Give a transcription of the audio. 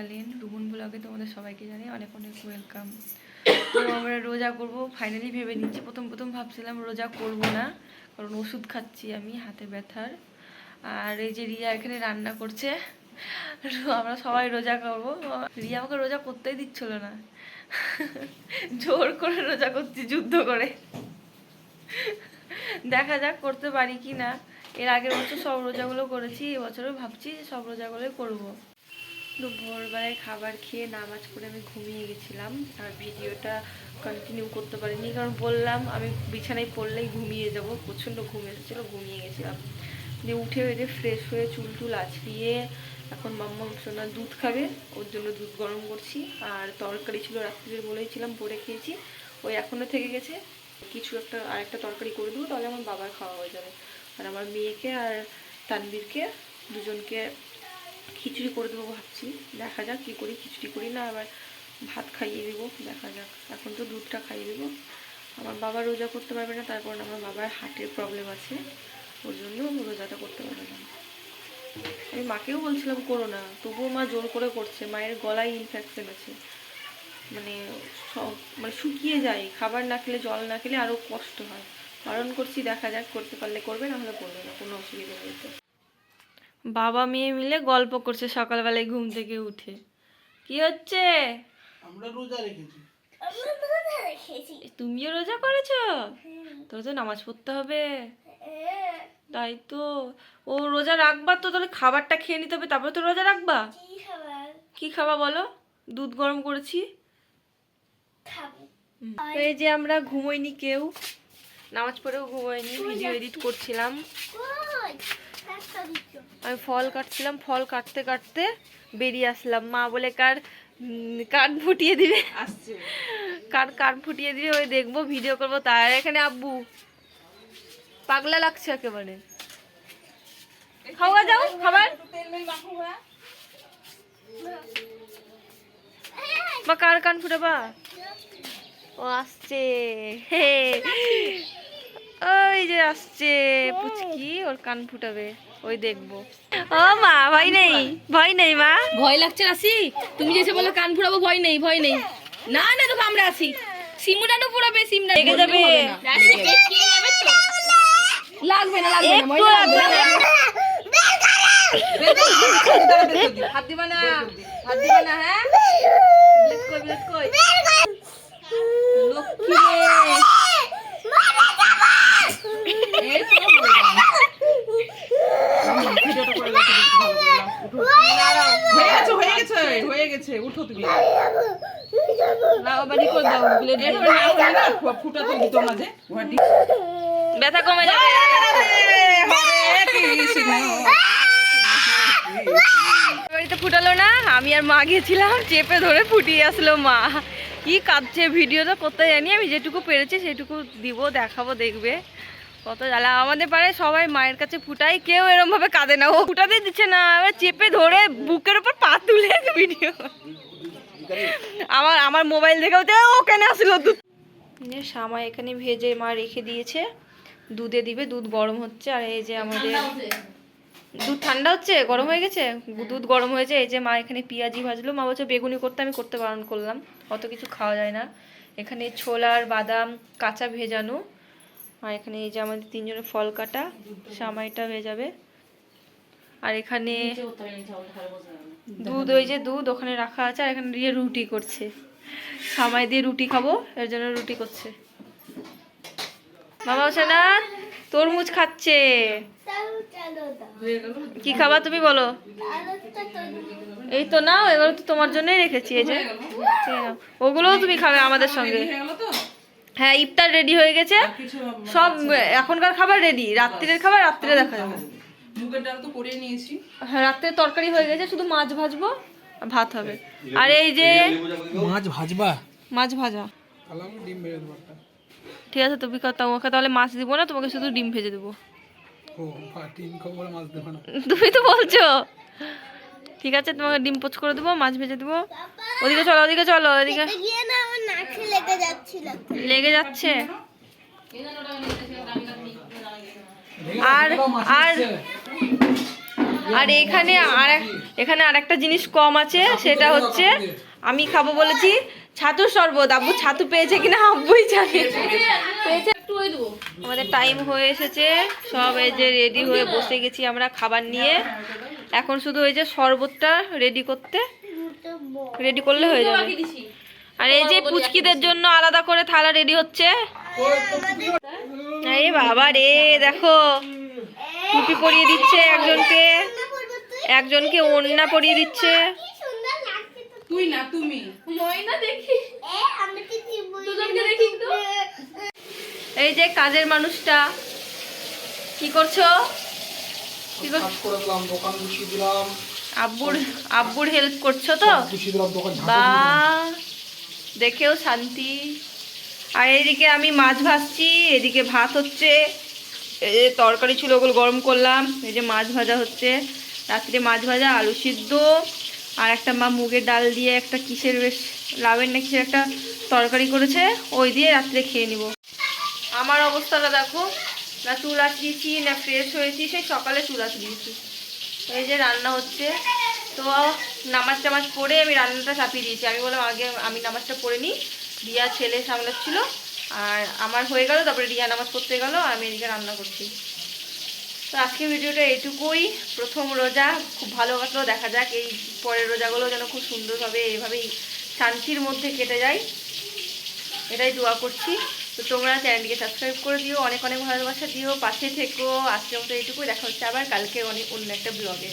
Channel Rumon ব্লগে তোমাদের সবাইকে জানি অনেক অনেক ওয়েলকাম তো আমরা রোজা করব ফাইনালি ভেবে নিচ্ছি। প্রথম প্রথম ভাবছিলাম রোজা করব না, কারণ ওষুধ খাচ্ছি আমি, হাতে ব্যথার। আর এই যে রিয়া এখানে রান্না করছে আমরা সবাই রোজা করব। রিয়া আমাকে রোজা করতেই দিচ্ছিল না। জোর করে রোজা করছি, যুদ্ধ করে। দেখা যাক করতে পারি কি না। এর আগের বছর সব রোজাগুলো করেছি এবছরও ভাবছি সব রোজাগুলোই করব। তো ভোরবেলায় খাবার খেয়ে নামাজ পড়ে আমি ঘুমিয়ে গেছিলাম। আর ভিডিওটা কন্টিনিউ করতে পারিনি, কারণ বললাম আমি বিছানায় পড়লেই ঘুমিয়ে যাব, প্রচণ্ড ঘুম এসেছিল, ঘুমিয়ে গেছিলাম। দিয়ে উঠে হয়ে ফ্রেশ হয়ে চুল টুল আছড়িয়ে এখন মাম্মা সোনা দুধ খাবে, ওর জন্য দুধ গরম করছি। আর তরকারি ছিল রাত্রিরে বলেছিলাম পরে খেয়েছি ওই এখনও থেকে গেছে। কিছু একটা আরেকটা তরকারি করে দেবো, তাহলে আমার বাবার খাওয়া হয়ে যাবে। আর আমার মেয়েকে আর তানবীরকে দুজনকে খিচুড়ি করে দেবো ভাবছি। দেখা যাক কী করি, খিচুড়ি করি না, আবার ভাত খাইয়ে দেবো। দেখা যাক। এখন তো দুধটা খাইয়ে দেবো। আমার বাবা রোজা করতে পারবে না, তারপর আমার বাবার হার্টের প্রবলেম আছে। ওর জন্য রোজাটা করতে পারবে না। আমি মাকেও বলছিলাম, করো না। তবুও মা জোর করে করছে। মায়ের গলায় ইনফেকশন আছে। মানে সব মানে শুকিয়ে যায়। খাবার না খেলে, জল না খেলে আরও কষ্ট হয়। বারণ করছি, দেখা যাক করতে পারলে করবে, না হলে করবে না। কোনো অসুবিধা নেই তো। বাবা মেয়ে মিলে গল্প করছে সকালবেলায় ঘুম থেকে উঠে। কি হচ্ছে? আমরা রোজা রেখেছি। তুমিও রোজা করেছ? তোর তো নামাজ পড়তে হবে। তাই তো। ও রোজা রাখবা তো তাহলে খাবারটা খেয়ে নিতে হবে তারপরে তো রোজা রাখবা? কি খাবা বলো? দুধ গরম করেছি। তো এই যে আমরা ঘুমোইনি কেউ। নামাজ পড়েও ঘুমোইনি ভিডিও এডিট করছিলাম। আমি ফল কাটছিলাম ফল কাটতে কাটতে বেরিয়ে আসলাম। মা বলে কার কান ফুটিয়ে দিবে? আসছে। কার কান ফুটিয়ে দিবে ওই দেখব ভিডিও করব। তার এখানে আব্বু পাগলা লাগছে একেবারে। খাওয়া যাও খাবার। বা কার কান ফুটাবা? ও আসছে। হে। ওই যে আসছে পুচকি ওর কান ফুটাবে। ওই দেখব। ও মা ভয় নেই ভয় নেই মা। ভয় লাগছে রাশি? তুমি যেসে বলো কান ফুরাবো ভয় নেই ভয় নেই। না না তোকে আমরা আছি সিমুটানো পুরাবে সিমটা লেগে যাবে। লাগবে না লাগবে না একটু লাগবে লাগবে না। হাত দিবা না হাত দিবা না হ্যাঁ? কই কই লক্ষ্মী রে। হয়ে গেছে হয়ে গেছে হয়ে গেছে উঠো তুমি। বাড়ি করে দাও ফুটা তো দিত ব্যথা কমে যাবে। বাড়িতে ফুটালো না আমি আর মা গিয়েছিলাম চেপে ধরে ফুটিয়ে আসলো মা। কি কাঁদছে ভিডিওটা করতে জানি আমি যেটুকু পেরেছি সেটুকু দিব দেখাবো দেখবে। কত জ্বালা। আমাদের পাড়ায় সবাই মায়ের কাছে ফুটাই কেউ এরম ভাবে কাঁদে না। ও ফুটাতে দিচ্ছে না এবার চেপে ধরে বুকের উপর পা তুলে ভিডিও। আমার আমার মোবাইল দেখেও তো ও কেন আসলো? দুধ। সামাই এখানে ভেজে মা রেখে দিয়েছে। দুধে দিবে দুধ গরম হচ্ছে। আর এই যে আমাদের দুধ ঠান্ডা হচ্ছে? গরম হয়ে গেছে? দুধ গরম হয়েছে। এই যে মা এখানে পেঁয়াজি ভাজলো। মা বলছে বেগুনি করতে আমি করতে বারণ করলাম। অত কিছু খাওয়া যায় না। এখানে ছোলার বাদাম কাঁচা ভেজানো। আর এখানে এই যে আমাদের তিনজনের ফল কাটা, সামাইটা হয়ে যাবে। আর এখানে দুধ, ওই যে দুধ ওখানে রাখা আছে, আর এখানে দিয়ে রুটি করছে। সামাই দিয়ে রুটি খাব, এর জন্য রুটি করছে। বাবা না, তরমুজ খাচ্ছে। কি খাবা তুমি বলো? এই তো নাও এগুলো তো তোমার জন্যই রেখেছি, এই যে। ওগুলোও তুমি খাবে আমাদের সঙ্গে। হয়ে হ্যাঁ ইফতার রেডি হয়ে গেছে। সব এখনকার খাবার রেডি রাত্রির খাবার রাত্রে দেখা যাবে মুগের ডাল তো করে নিয়েছি। হ্যাঁ রাত্রে তরকারি হয়ে গেছে শুধু মাছ ভাজবো আর ভাত হবে। আর এই যে মাছ ভাজবা? মাছ ভাজা। ঠিক আছে তোমাকে তাহলে মাছ দিব না তোমাকে শুধু ডিম ভেজে দেবো। ও ডিম খাব বলে মাছ দেবো না। তুমি তো বলছো। ঠিক আছে তোমাকে ডিম পোচ করে দেবো মাছ ভেজে দেবো। ওদিকে চলো ওদিকে চলো ওদিকে। লেগে যাচ্ছে। আর আর আর এখানে আর এক- এখানে আর একটা জিনিস কম আছে সেটা হচ্ছে আমি খাব বলেছি ছাতুর শরবত। আব্বু ছাতু পেয়েছে কিনা আব্বুই জানে। পেয়েছে একটু ওই দেবো। আমাদের টাইম হয়ে এসেছে। সব এই যে রেডি হয়ে বসে গেছি আমরা খাবার নিয়ে। এখন শুধু ওই যে শরবতটা রেডি করতে রেডি করলে হয়ে যাবে। আর এই যে পুচকিদের জন্য আলাদা করে থালা রেডি হচ্ছে। এই বাবা রে দেখো। টুপি পরিয়ে দিচ্ছে একজনকে। একজনকে ওড়না পরিয়ে দিচ্ছে। সুন্দর লাগছে তো তুই না তুমি। ময়না দেখি। এ আমি তো কি বলি দুজনকে দেখি তো এই যে কাজের মানুষটা। কি করছ? আব্বুর আব্বুর হেল্প করছ তো? বা দেখেও শান্তি। আর এদিকে আমি মাছ ভাজছি এদিকে ভাত হচ্ছে। এই তরকারি ছিল ওগুলো গরম করলাম এই যে মাছ ভাজা হচ্ছে। রাত্রে মাছ ভাজা আলু সিদ্ধ আর একটা মা মুগের ডাল দিয়ে একটা কিসের বেশ লাভের না কিসের একটা তরকারি করেছে ওই দিয়ে রাত্রে খেয়ে নিব। আমার অবস্থাটা দেখো না চুল আঁচড়িয়েছি না ফ্রেশ হয়েছি, সেই সকালে চুল আঁচড়িয়েছি এই যে রান্না হচ্ছে, তো নামাজ টামাজ পড়ে আমি রান্নাটা চাপিয়ে দিয়েছি। আমি বললাম, আগে আমি নামাজটা পড়ে নিই। রিয়া ছেলে সামলাচ্ছিল, আর আমার হয়ে গেল, তারপরে রিয়া নামাজ পড়তে গেল আমি এদিকে রান্না করছি। তো আজকে ভিডিওটা এইটুকুই। প্রথম রোজা, খুব ভালো দেখা যাক এই পরের রোজাগুলো যেন খুব সুন্দরভাবে, এইভাবেই শান্তির মধ্যে কেটে যায়। এটাই দোয়া করছি। তো তোমরা চ্যানেলটিকে সাবস্ক্রাইব করে দিও, অনেক অনেক ভালোবাসা দিও, পাশে থেকো, আজকের মতো এইটুকুই, দেখা হচ্ছে আবার কালকে অনেক অন্য একটা ব্লগে